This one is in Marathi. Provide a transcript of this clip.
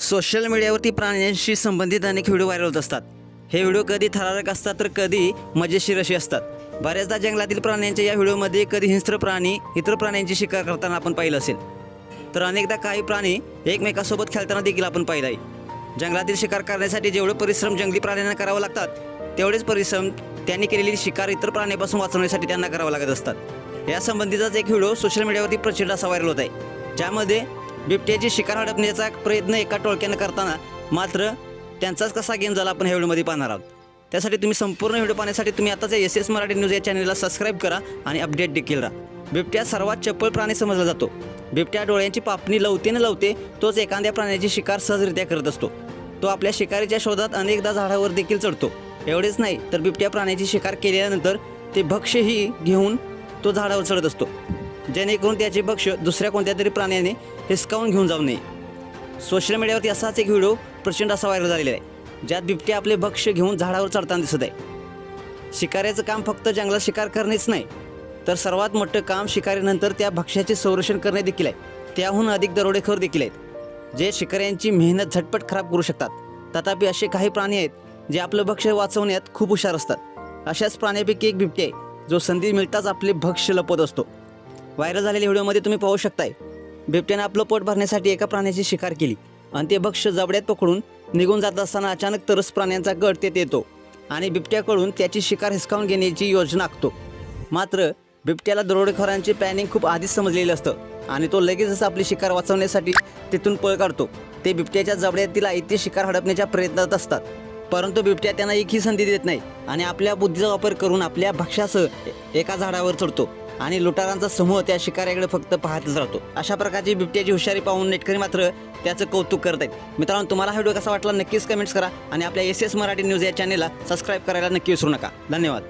सोशल मीडियावरती प्राण्यांशी संबंधित अनेक व्हिडिओ व्हायरल होत असतात. हे व्हिडिओ कधी थरारक असतात तर कधी मजेशीर असे असतात. बऱ्याचदा जंगलातील प्राण्यांच्या या व्हिडिओमध्ये कधी हिंस्त्र प्राणी इतर प्राण्यांची शिकार करताना आपण पाहिलं असेल. तर अनेकदा काही प्राणी एकमेकासोबत खेळताना देखील आपण पाहिलं आहे. जंगलातील शिकार करण्यासाठी जेवढे परिश्रम जंगली प्राण्यांना करावं लागतात तेवढेच परिश्रम त्यांनी केलेली शिकार इतर प्राण्यापासून वाचवण्यासाठी त्यांना करावं लागत असतात. या संबंधीचाच एक व्हिडिओ सोशल मीडियावरती प्रचंड असा व्हायरल होत आहे. ज्यामध्ये बिबट्याची शिकार हडपण्याचा प्रयत्न एका टोळक्यानं करताना मात्र त्यांचाच कसा गेम झाला आपण ह्या व्हिडिओमध्ये पाहणार आहोत. त्यासाठी तुम्ही संपूर्ण व्हिडिओ पाहण्यासाठी तुम्ही आताच एस एस मराठी न्यूज या चॅनलला सबस्क्राईब करा आणि अपडेट देखील राहा. बिबट्या सर्वात चप्पल प्राणी समजला जातो. बिबट्या डोळ्यांची पापणी लवते न लवते तोच एखाद्या प्राण्याची शिकार सहजरित्या करत असतो. तो आपल्या शिकारीच्या शोधात अनेकदा झाडावर देखील चढतो. एवढेच नाही तर बिबट्या प्राण्याची शिकार केल्यानंतर ते भक्ष्यही घेऊन तो झाडावर चढत असतो. जेणेकरून त्याचे भक्ष दुसऱ्या कोणत्या तरी प्राण्याने हिसकावून घेऊन जाऊ नये. सोशल मीडियावरती असाच एक व्हिडिओ प्रचंड असा व्हायरल झालेला आहे. ज्यात बिबटे आपले भक्ष घेऊन झाडावर चढताना दिसत आहे. शिकाऱ्याचं काम फक्त जंगलात शिकार करणेच नाही तर सर्वात मोठं काम शिकारीनंतर त्या भक्ष्याचे संरक्षण करणे देखील आहे. त्याहून अधिक दरोडेखोर देखील आहेत जे शिकाऱ्यांची मेहनत झटपट खराब करू शकतात. तथापि असे काही प्राणी आहेत जे आपलं भक्ष्य वाचवण्यात खूप हुशार असतात. अशाच प्राण्यापैकी एक बिबटे आहे जो संधी मिळताच आपले भक्ष्य लपवत असतो. व्हायरल झालेल्या व्हिडिओमध्ये तुम्ही पाहू शकताय. बिबट्याने आपलं पोट भरण्यासाठी एका प्राण्याची शिकार केली. आणि ते भक्ष जबड्यात पकडून निघून जात असताना अचानक तरस प्राण्यांचा गट तेथे येतो आणि बिबट्याकडून त्याची शिकार हिसकावून घेण्याची योजना आखतो. मात्र बिबट्याला दरोडेखोरांची प्लॅनिंग खूप आधीच समजलेलं असतं आणि तो लगेचच आपली शिकार वाचवण्यासाठी तिथून पळ काढतो. ते बिबट्याच्या जबड्यातील आयते शिकार हडपण्याच्या प्रयत्नात असतात. परंतु बिबट्या त्यांना एकही संधी देत नाही आणि आपल्या बुद्धीचा वापर करून आपल्या भक्ष्यासह एका झाडावर चढतो. आणि लुटारांचा समूह त्या शिकाऱ्याकडे फक्त पाहतच राहतो. अशा प्रकारची बिबट्याची हुशारी पाहून नेटकरी मात्र त्याचं कौतुक करत आहेत. मित्रांनो तुम्हाला हा व्हिडिओ कसा वाटला नक्कीच कमेंट्स करा आणि आपल्या एस एस मराठी न्यूज या चॅनेलला सबस्क्राईब करायला नक्की विसरू नका. धन्यवाद.